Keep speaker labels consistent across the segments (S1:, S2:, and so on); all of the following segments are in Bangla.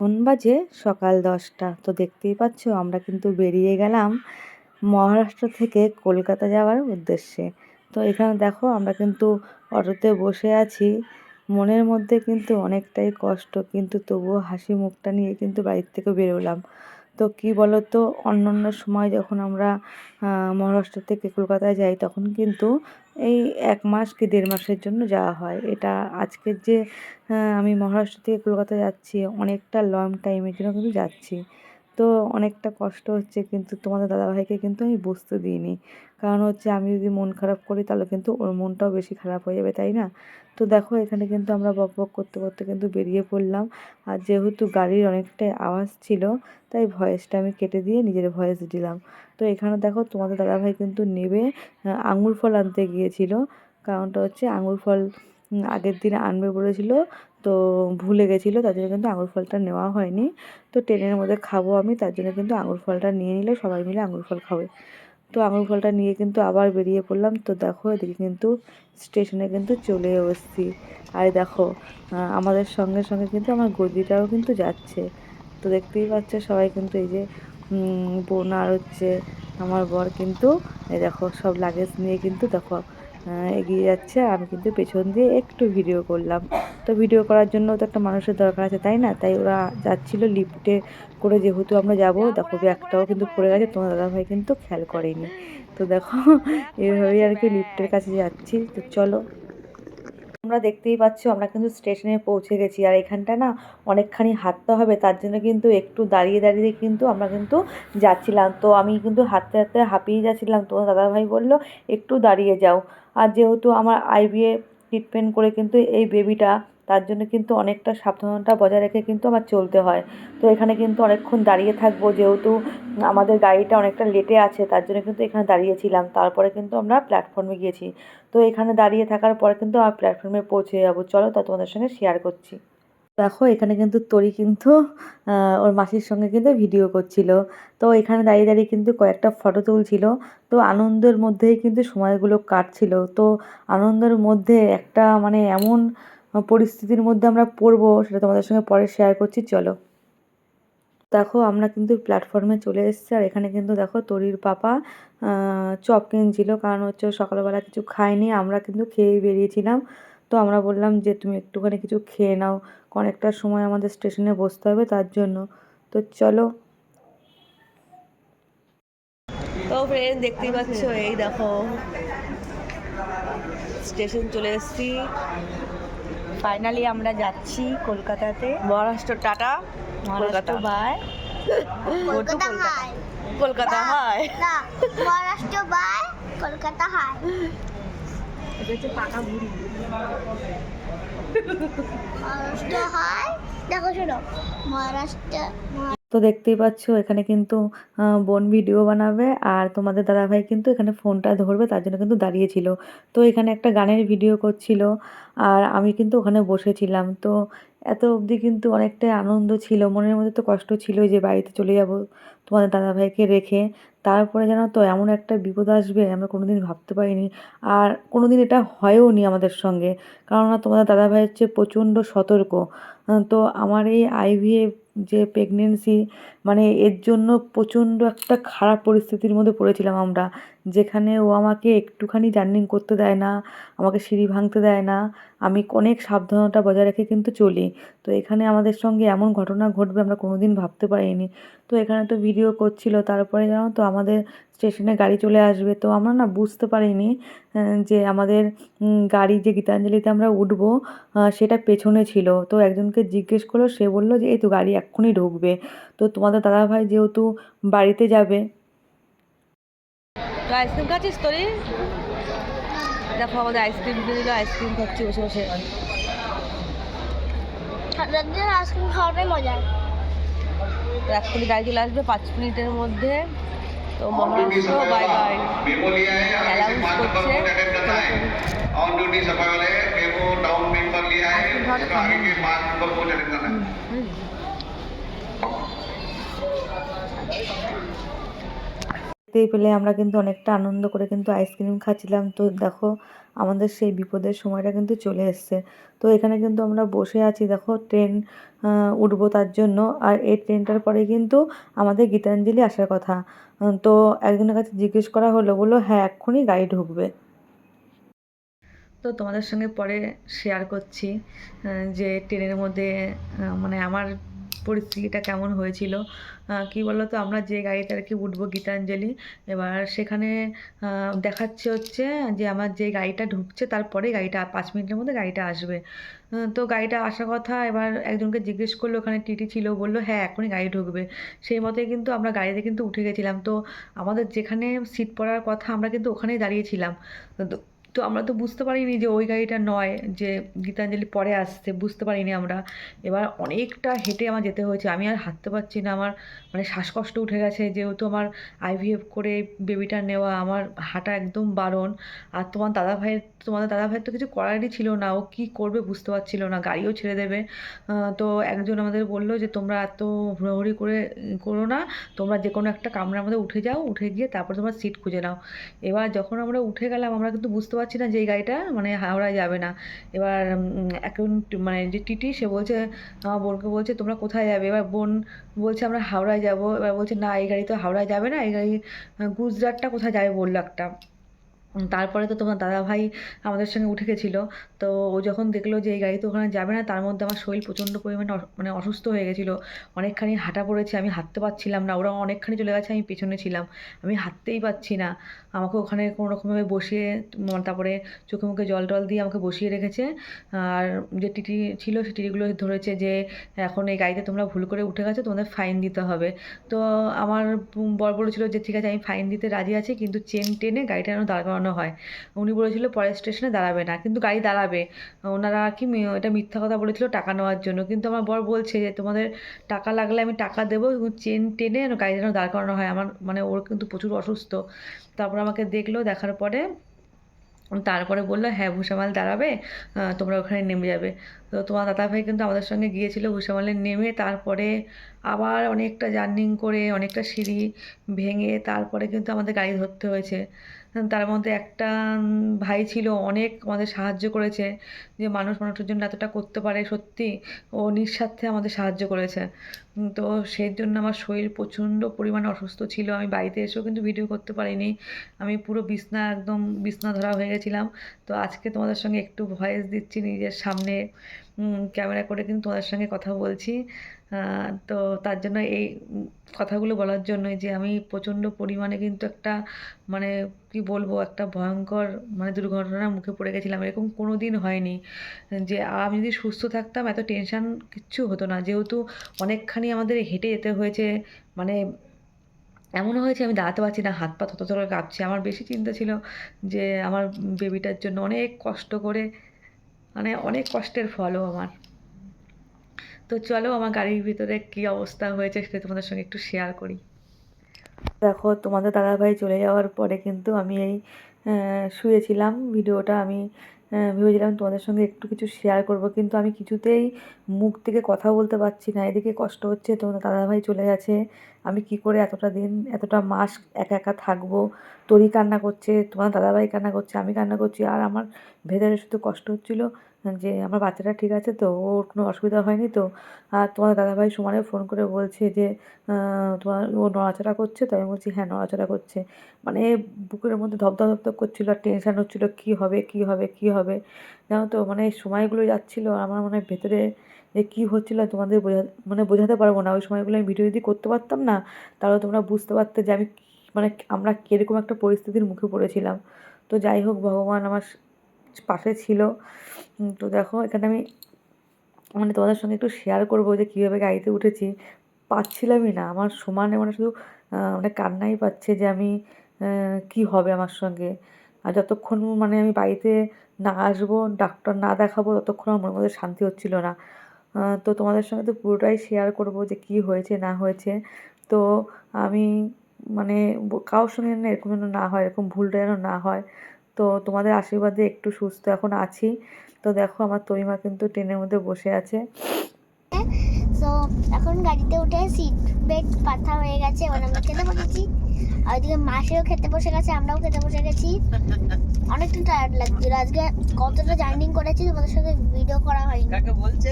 S1: এখন বাজে সকাল দশটা। তো দেখতেই পাচ্ছ, আমরা কিন্তু বেরিয়ে গেলাম মহারাষ্ট্র থেকে কলকাতা যাওয়ার উদ্দেশ্যে। তো এখানে দেখো, আমরা কিন্তু অটোতে বসে আছি। মনের মধ্যে কিন্তু অনেকটাই কষ্ট, কিন্তু তবুও হাসি মুখটা নিয়ে কিন্তু বাড়ির থেকে বেরোলাম। তো কি বলো তো অন্য অন্য সময় যখন আমরা মহারাষ্ট্র থেকে কলকাতায় যাই, তখন কিন্তু এই এক মাস কি দেড় মাসের জন্য যাওয়া হয়। এটা আজকের যে আমি মহারাষ্ট্র থেকে কলকাতা যাচ্ছি, অনেকটা লং টাইমের জন্য কিন্তু যাচ্ছি। তো অনেকটা কষ্ট হচ্ছে কিন্তু তোমাদের দাদাভাইকে কিন্তু আমি বসতে দিইনি। কারণ হচ্ছে আমি যদি মন খারাপ করি তাহলে কিন্তু ওর মনটাও বেশি খারাপ হয়ে যাবে, তাই না? তো দেখো এখানে কিন্তু আমরা বক বক করতে করতে কিন্তু বেরিয়ে পড়লাম। আর যেহেতু গাড়ির অনেকটাই আওয়াজ ছিল, তাই ভয়েসটা আমি কেটে দিয়ে নিজের ভয়েস দিলাম। তো এখানে দেখো তোমাদের দাদাভাই কিন্তু নেবে আঙুর ফল আনতে গিয়েছিল। কারণটা হচ্ছে আঙুর ফল আগের দিন আনবে বলেছিল। তো ভুলে গেছিল, তার জন্য কিন্তু আঙুর ফলটা নেওয়া হয়নি। তো ট্রেনের মধ্যে খাব আমি, তার জন্য কিন্তু আঙুর ফলটা নিয়ে নিলে সবাই মিলে আঙুর ফল খাবে। তো আঙুর ফলটা নিয়ে কিন্তু আবার বেরিয়ে পড়লাম। তো দেখো, এদিকে কিন্তু স্টেশনে কিন্তু চলে এসেছি। আর দেখো আমাদের সঙ্গে সঙ্গে কিন্তু আমার গদিটাও কিন্তু যাচ্ছে। তো দেখতেই পাচ্ছ সবাই কিন্তু এই যে বোন আর হচ্ছে আমার বর কিন্তু, এই দেখো সব লাগেজ নিয়ে কিন্তু দেখো এগিয়ে যাচ্ছে। আমি কিন্তু পেছন দিয়ে একটু ভিডিও করলাম। তো ভিডিও করার জন্য তো একটা মানুষের দরকার আছে, তাই না? তাই ওরা যাচ্ছিল লিফটে করে যেহেতু আমরা যাব, দেখো ব্যাগটাও কিন্তু পড়ে গেছে, তোমার দাদাভাই কিন্তু খেয়াল করেনি। তো দেখো, এভাবেই আর কি লিফটের কাছে যাচ্ছি। তো চলো তোমরা দেখতেই পাচ্ছ, আমরা কিন্তু স্টেশনে পৌঁছে গেছি। আর এখানটা না অনেকখানি হাঁটতে হবে, তার জন্য কিন্তু একটু দাঁড়িয়ে দাঁড়িয়ে কিন্তু আমরা কিন্তু যাচ্ছিলাম। তো আমি কিন্তু হাঁটতে হাঁটতে হাঁপিয়ে যাচ্ছিলাম। তো দাদাভাই বলল, একটু দাঁড়িয়ে যাও। আর যেহেতু আমার আইবিএ ট্রিটমেন্ট করে কিন্তু এই বেবিটা তার জন্য কিন্তু অনেকটা সাবধানতা বজায় রেখে কিন্তু আমার চলতে হয়। তো এখানে কিন্তু অনেকক্ষণ দাঁড়িয়ে থাকব, যেহেতু আমাদের গাড়িটা অনেকটা লেটে আছে, তার জন্য কিন্তু এখানে দাঁড়িয়েছিলাম। তারপরে কিন্তু আমরা প্ল্যাটফর্মে গিয়েছি। তো এখানে দাঁড়িয়ে থাকার পরে কিন্তু আমার প্ল্যাটফর্মে পৌঁছে যাব। চলো তা তোমাদের সঙ্গে শেয়ার করছি। দেখো, এখানে কিন্তু তরি কিন্তু ওর মাসির সঙ্গে কিন্তু ভিডিও করছিল। তো এখানে দাঁড়িয়ে দাঁড়িয়ে কিন্তু কয়েকটা ফটো তুলছিল। তো আনন্দের মধ্যেই কিন্তু সময়গুলো কাটছিল। তো আনন্দের মধ্যে একটা মানে এমন পরিস্থিতির মধ্যে আমরা পড়ব, সেটা তোমাদের সঙ্গে পরে শেয়ার করছি, চলো। দেখো, আমরা কিন্তু প্ল্যাটফর্মে চলে এসেছি, আর এখানে কিন্তু দেখো তরির পাপা চপ কিনছিল, কারণ হচ্ছে সকালবেলা কিছু খায়নি, আমরা কিন্তু খেয়েই বেরিয়েছিলাম। তো আমরা বললাম যে, তুমি একটুখানি কিছু খেয়ে নাও, অনেকটা সময় আমাদের স্টেশনে বসতে হবে, তার জন্য। তো চলো। তো ফ্রেন্ড দেখতেই পাচ্ছ, এই দেখো স্টেশন চলে এসেছি।
S2: ফাইনালি আমরা যাচ্ছি কলকাতাতে।
S1: Maharashtra tata.
S2: Maharashtra bye
S1: Kolkata hi Kolkata hi
S2: না মহারাষ্ট্র বাই কলকাতা হাই
S1: এটা হচ্ছে পাকা ভুড়ি
S2: মহারাষ্ট্র হাই দেখো শোনো মহারাষ্ট্র
S1: তো দেখতেই পাচ্ছ, এখানে কিন্তু বোন ভিডিও বানাবে আর তোমাদের দাদাভাই কিন্তু এখানে ফোনটা ধরবে, তার জন্য কিন্তু দাঁড়িয়েছিল তো এখানে একটা গানের ভিডিও করছিল আর আমি কিন্তু ওখানে বসেছিলাম। তো এত অবধি কিন্তু অনেকটাই আনন্দ ছিল, মনের মধ্যে তো কষ্ট ছিল যে বাড়িতে চলে যাব তোমাদের দাদাভাইকে রেখে। তারপরে যেন তো, এমন একটা বিপদ আসবে আমরা কোনো দিন ভাবতে পারিনি। আর কোনো দিন এটা হয়ও নি আমাদের সঙ্গে। কেননা তোমাদের দাদাভাই হচ্ছে প্রচণ্ড সতর্ক। তো আমার এই আইভিএফ যে প্রেগনেন্সি মানে এর জন্য প্রচণ্ড একটা খারাপ পরিস্থিতির মধ্যে পড়েছিলাম আমরা। যেখানে ও আমাকে একটুখানি জার্নিং করতে দেয় না, আমাকে সিঁড়ি ভাঙতে দেয় না। আমি অনেক সাবধানতা বজায় রেখে কিন্তু চলি। তো এখানে আমাদের সঙ্গে এমন ঘটনা ঘটবে আমরা কোনো দিন ভাবতে পারিনি। তো এখানে তো ভিডিও করছিল। তারপরে জানো তো আমাদের স্টেশনে গাড়ি চলে আসবে। তো আমরা না বুঝতে পারিনি যে আমাদের গাড়ি যে গীতাঞ্জলিতে আমরা উঠবো সেটা পেছনে ছিল। তো একজনকে জিজ্ঞেস করল সে বলল যে এই তো গাড়ি এক্ষুনি ঢুকবে। তো তোমাদের দাদাভাই যেহেতু বাড়িতে যাবে। আইসক্রিম খাচ্ছিস তোরে? দেখো আমাদের আইসক্রিম দিয়ে দিল আইসক্রিম খাচ্ছি বসে বসে।
S2: আইসক্রিম খাওয়াটাই মজা
S1: এক্ষুনি গাড়ি চলে আসবে পাঁচ মিনিটের মধ্যে। তো মহারাষ্ট্র বাই বাই অ্যালাউন্স করছে
S3: ऑन ड्यूटी सफाई वाले मेमो डाउन पिन पर लिया है उसका आगे के पांच नंबर को अटेंड करना है
S1: দেখতেই পেলে আমরা কিন্তু অনেকটা আনন্দ করে কিন্তু আইসক্রিম খাচ্ছিলাম তো দেখো আমাদের সেই বিপদের সময়টা কিন্তু চলে এসছে তো এখানে কিন্তু আমরা বসে আছি দেখো ট্রেন উঠবো তার জন্য আর এই ট্রেনটার পরে কিন্তু আমাদের গীতাঞ্জলি আসার কথা উম, তো একজনের কাছে জিজ্ঞেস করা হলো, বলল হ্যাঁ এক্ষুনি গাড়ি ঢুকবে। তো তোমাদের সঙ্গে পরে শেয়ার করছি যে ট্রেনের মধ্যে মানে আমার পরিস্থিতিটা কেমন হয়েছিল? কি বলো তো আমরা যে গাড়িতে আর কি উঠবো গীতাঞ্জলি, এবার সেখানে দেখাচ্ছে হচ্ছে যে আমার যে গাড়িটা ঢুকছে, তারপরে গাড়িটা পাঁচ মিনিটের মধ্যে গাড়িটা আসবে। তো গাড়িটা আসার কথা এবার একজনকে জিজ্ঞেস করল, ওখানে টিটি ছিল, বলল হ্যাঁ এখনই গাড়ি ঢুকবে। সেই মতোই কিন্তু আমরা গাড়িতে কিন্তু উঠে গেছিলাম। তো আমাদের যেখানে সিট পড়ার কথা আমরা কিন্তু ওখানেই দাঁড়িয়েছিলাম তো আমরা তো বুঝতে পারিনি যে ওই গাড়িটা নয়, যে গীতাঞ্জলি পরে আসছে, বুঝতে পারিনি আমরা। এবার অনেকটা হেঁটে আমার যেতে হয়েছে। আমি আর হাঁটতে পারছি না, আমার মানে শ্বাসকষ্ট উঠে গেছে। যেহেতু আমার আইভিএফ করে বেবিটা নেওয়া, আমার হাঁটা একদম বারণ। আর তোমার দাদা ভাইয়ের তোমাদের দাদা ভাইয়ের তো কিছু করারই ছিল না, ও কী করবে বুঝতে পারছিল না, গাড়িও ছেড়ে দেবে। তো একজন আমাদের বলল যে, তোমরা এত হুড়োহুড়ি করে করো না, তোমরা যে কোনো একটা কামরার মধ্যে উঠে যাও, উঠে গিয়ে তারপর তোমরা সিট খুঁজে নাও। এবার যখন আমরা উঠে গেলাম, আমরা কিন্তু বুঝতে পারছি না যে এই গাড়িটা মানে হাওড়ায় যাবে না। এবার এখন মানে যে টিটি, সে বলছে, আমার বোনকে বলছে, তোমরা কোথায় যাবে? এবার বোন বলছে, আমরা হাওড়ায় যাব। এবার বলছে, না, এই গাড়ি তো হাওড়ায় যাবে না, এই গাড়ি গুজরাটটা কোথায় যাবে? বলল একটা। তারপরে তো তোমার দাদা ভাই আমাদের সঙ্গে উঠে গেছিল। তো ও যখন দেখল যে এই গাড়ি তো ওখানে যাবে না, তার মধ্যে আমার শরীর প্রচণ্ড পরিমাণে মানে অসুস্থ হয়ে গেছিল। অনেকখানি হাঁটা পড়েছে, আমি হাঁটতে পারছিলাম না। ওরা অনেকখানি চলে গেছে, আমি পেছনে ছিলাম। আমি হাঁটতেই পারছি না। আমাকে ওখানে কোনো রকমভাবে বসিয়ে তারপরে চোখে মুখে জল টল দিয়ে আমাকে বসিয়ে রেখেছে। আর যে টিটি ছিল, সে টিটিগুলো ধরেছে যে, এখন এই গাড়িতে তোমরা ভুল করে উঠে গেছো, তোমাদের ফাইন দিতে হবে। তো আমার বর বলেছিল যে, ঠিক আছে, আমি ফাইন দিতে রাজি আছি, কিন্তু চেন টেনে গাড়িটা যেন দাঁড় করানো হয়। উনি বলেছিল, পরের স্টেশনে দাঁড়াবে না। কিন্তু গাড়ি দাঁড়াবে। ওনারা কি এটা মিথ্যা কথা বলেছিল টাকা নেওয়ার জন্য। কিন্তু আমার বর বলছে যে, তোমাদের টাকা লাগলে আমি টাকা দেবো চেন টেনে গাড়ি যেন দাঁড় করানো হয়। আমার মানে ওর কিন্তু প্রচুর অসুস্থ। তারপর আমাকে দেখল, দেখার পরে তারপরে বলল হ্যাঁ ভুষামাল দাঁড়াবে তোমরা ওখানে নেমে যাবে। তো তোমার দাদাভাই কিন্তু আমাদের সঙ্গে গিয়েছিল ভুষামালে নেমে, তারপরে আবার অনেকটা জার্নিং করে, অনেকটা সিঁড়ি ভেঙে তারপরে কিন্তু আমাদের গাড়ি ধরতে হয়েছে। তার মধ্যে একটা ভাই ছিল, অনেক আমাদের সাহায্য করেছে। যে মানুষ মানুষের জন্য এতটা করতে পারে সত্যি, ও নিঃস্বার্থে আমাদের সাহায্য করেছে। তো সেই জন্য আমার শরীর প্রচণ্ড পরিমাণে অসুস্থ ছিল। আমি বাড়িতে এসেও কিন্তু ভিডিও করতে পারিনি। আমি পুরো বিছনা একদম বিছনা ধরা হয়ে গেছিলাম। তো আজকে তোমাদের সঙ্গে একটু ভয়েস দিচ্ছি নিজের সামনে। ক্যামেরা করে কিন্তু তোমাদের সঙ্গে কথা বলছি। তো তার জন্য এই কথাগুলো বলার জন্যই যে আমি প্রচণ্ড পরিমাণে কিন্তু একটা মানে কি বলব, একটা ভয়ঙ্কর মানে দুর্ঘটনার মুখে পড়ে গেছিলাম। এরকম কোনো দিন হয়নি যে আমি যদি সুস্থ থাকতাম এত টেনশন কিচ্ছু হতো না। যেহেতু অনেকখানি আমাদের হেঁটে যেতে হয়েছে মানে এমনও হয়েছে আমি দাঁড়াতে পারছি না, হাত পা থত করে কাঁপছে। আমার বেশি চিন্তা ছিল যে আমার বেবিটার জন্য অনেক কষ্ট করে মানে অনেক কষ্টের ফলও আমার। তো চলো আমার গাড়ির ভিতরে কী অবস্থা হয়েছে সেটা তোমাদের সঙ্গে একটু শেয়ার করি। দেখো, তোমাদের দাদাভাই চলে যাওয়ার পরে কিন্তু আমি এই শুয়েছিলাম। ভিডিওটা আমি ভেবেছিলাম তোমাদের সঙ্গে একটু কিছু শেয়ার করব, কিন্তু আমি কিছুতেই মুখ থেকে কথা বলতে পারছি না। এদিকে কষ্ট হচ্ছে, তোমাদের দাদাভাই চলে গেছে। আমি কি করে এতটা দিন, এতটা মাস একা একা থাকব? তরি কান্না করছে, তোমার দাদাভাই কান্না করছে, আমি কান্না করছি, আর আমার ভেতরে শুধু কষ্ট হচ্ছিল যে আমার বাচ্চাটা ঠিক আছে তো ওর কোনো অসুবিধা হয়নি তো। আর তোমার দাদাভাই সমানে ফোন করে বলছে যে তোমার ও নড়াচড়া করছে তো, আমি বলছি হ্যাঁ নড়াচড়া করছে। মানে বুকের মধ্যে ধপধপ ধপধপ করছিল, আর টেনশান হচ্ছিল, কী হবে কী হবে কী হবে? জানো তো মানে সময়গুলো যাচ্ছিল আমার মনে ভেতরে যে কী হচ্ছিল তোমাদের বোঝা মানে বোঝাতে পারব না। ওই সময়গুলো আমি ভিডিও যদি করতে পারতাম না, তাহলে তোমরা বুঝতে পারতে যে আমি মানে আমরা কীরকম একটা পরিস্থিতির মুখে পড়েছিলাম। তো যাই হোক, ভগবান আমার পাশে ছিল। তো দেখো, এখানে আমি মানে তোমাদের সঙ্গে একটু শেয়ার করব যে কীভাবে গাড়িতে উঠেছি। পাচ্ছিলামই না। আমার সমানে মানে শুধু মানে কান্নাই পাচ্ছে যে আমি কী হবে আমার সঙ্গে। আর যতক্ষণ মানে আমি বাড়িতে না আসব, ডাক্তার না দেখাবো, ততক্ষণ আমার মধ্যে শান্তি হচ্ছিল না। তো তোমাদের সঙ্গে তো পুরোটাই শেয়ার করব যে কী হয়েছে, না হয়েছে। তো আমি মানে কারোর সঙ্গে যেন এরকম যেন না হয়, এরকম ভুলটা যেন না হয় তো তোমাদের আশীর্বাদে একটু সুস্থ এখন আছি। তো দেখো আমার তরিমা কিন্তু ট্রেনের মধ্যে বসে আছে।
S2: সো এখন গাড়িতে উঠে সিট বেল্ট পাঠা হয়ে গেছে এবার আমরা খেতে বসেছি। আর ওইদিকে মাসিও খেতে বসে গেছে আমরাও খেতে বসে গেছি। অনেকটা টায়ার্ড লাগছিল আজকে কতটা জার্নিং করেছি তোমাদের সাথে ভিডিও করা হয়নি।
S4: কাকে বলছে?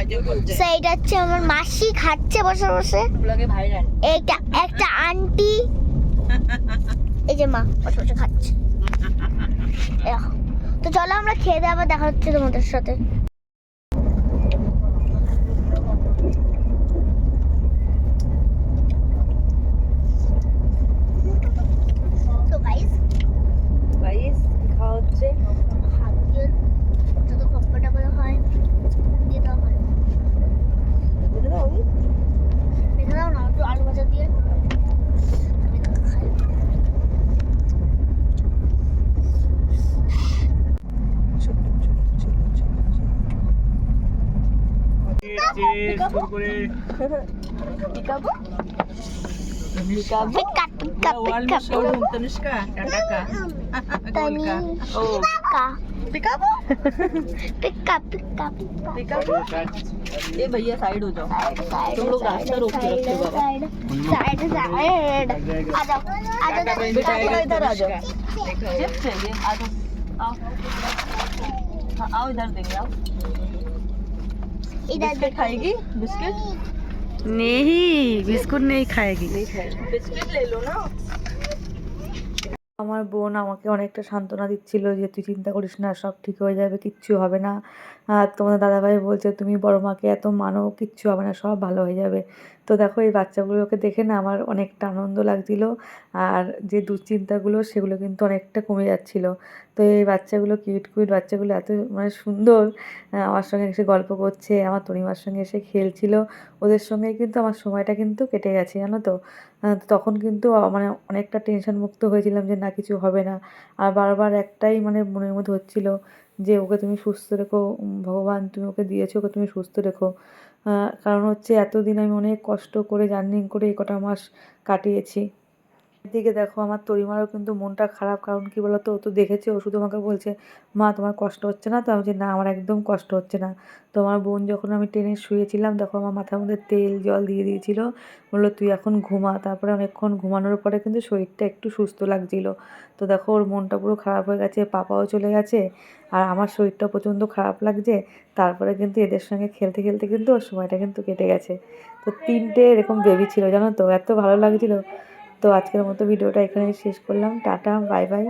S4: আগে বলছে।
S2: সেইটা হচ্ছে আমার মাসি খাচ্ছে বসে বসে। এইটা একটা আন্টি এই যে মা বসে বসে খাচ্ছে। তো চলো আমরা খেয়ে দিয়ে আবার দেখা হচ্ছে তোমাদের সাথে।
S4: পিকাবো পিকাবো
S2: পিকা পিকা
S4: ওয়াল
S2: পিকা
S4: শোরুম তনুষ্কা টাটা
S2: तनी
S4: ओ
S2: पिका
S4: पिकाबो
S2: पिका पिका पिका
S4: पिकाबो ये भैया साइड हो जाओ तुम लोग रास्ता रोक के रखे हो बाबा
S2: साइड साइड आ जाओ आ जाओ
S4: बेटा इधर आ जाओ चिप्स चाहिए आ जाओ आओ हाँ आओ इधर देंगे आओ
S2: इधर
S4: बिस्किट खाएगी बिस्किट
S1: नहीं बिस्कुट नहीं खाएगी
S4: नहीं खाएगी बिस्किट ले लो ना
S1: আমার বোন আমাকে অনেকটা সান্ত্বনা দিচ্ছিল যে তুই চিন্তা করিস না সব ঠিক হয়ে যাবে কিচ্ছু হবে না আর তোমাদের দাদাভাই বলছে, তুমি বড় মাকে এত মানো, কিচ্ছু হবে না, সব ভালো হয়ে যাবে। তো দেখো, এই বাচ্চাগুলোকে দেখে না আমার অনেকটা আনন্দ লাগছিল আর যে দুশ্চিন্তাগুলো, সেগুলো কিন্তু অনেকটা কমে যাচ্ছিল। তো এই বাচ্চাগুলো, কিউট কিউট বাচ্চাগুলো এত মানে সুন্দর আমার সঙ্গে এসে গল্প করছে, আমার তনিমার সঙ্গে এসে খেলছিল, ওদের সঙ্গে কিন্তু আমার সময়টা কিন্তু কেটে গেছে, জানো তো? তখন কিন্তু মানে অনেকটা টেনশন মুক্ত হয়েছিলাম যে না, কিছু হবে না। আর বারবার একটাই মানে মনের মধ্যে হচ্ছিল যে ওকে তুমি সুস্থ রেখো ভগবান তুমি ওকে দিয়েছ, ওকে তুমি সুস্থ রেখো। কারণ হচ্ছে এতদিন আমি অনেক কষ্ট করে, জার্নি করে এই কটা মাস কাটিয়েছি। এদিকে দেখো, আমার তরিমারও কিন্তু মনটা খারাপ। কারণ কি বলতো, ও তো দেখেছে, ও শুধু আমাকে বলছে, মা, তোমার কষ্ট হচ্ছে না? তো আমি বলছি, না, আমার একদম কষ্ট হচ্ছে না। তো আমার বোন যখন আমি ট্রেনে শুয়েছিলাম তখন আমার মাথার মধ্যে তেল, জল দিয়ে দিয়েছিল। বলল, তুই এখন ঘুমা। তারপরে অনেকক্ষণ ঘুমানোর পরে কিন্তু শরীরটা একটু সুস্থ লাগছিল। তো দেখো, ওর মনটা পুরো খারাপ হয়ে গেছে, পাপাও চলে গেছে, আর আমার শরীরটা প্রচণ্ড খারাপ লাগছে। তারপরে কিন্তু এদের সঙ্গে খেলতে খেলতে কিন্তু ওর সময়টা কিন্তু কেটে গেছে। তো তিনটে এরকম বেবি ছিল, জানো তো? এত ভালো লাগছিল। তো আজকের মতো ভিডিওটা এখানেই শেষ করলাম। Tata bye bye.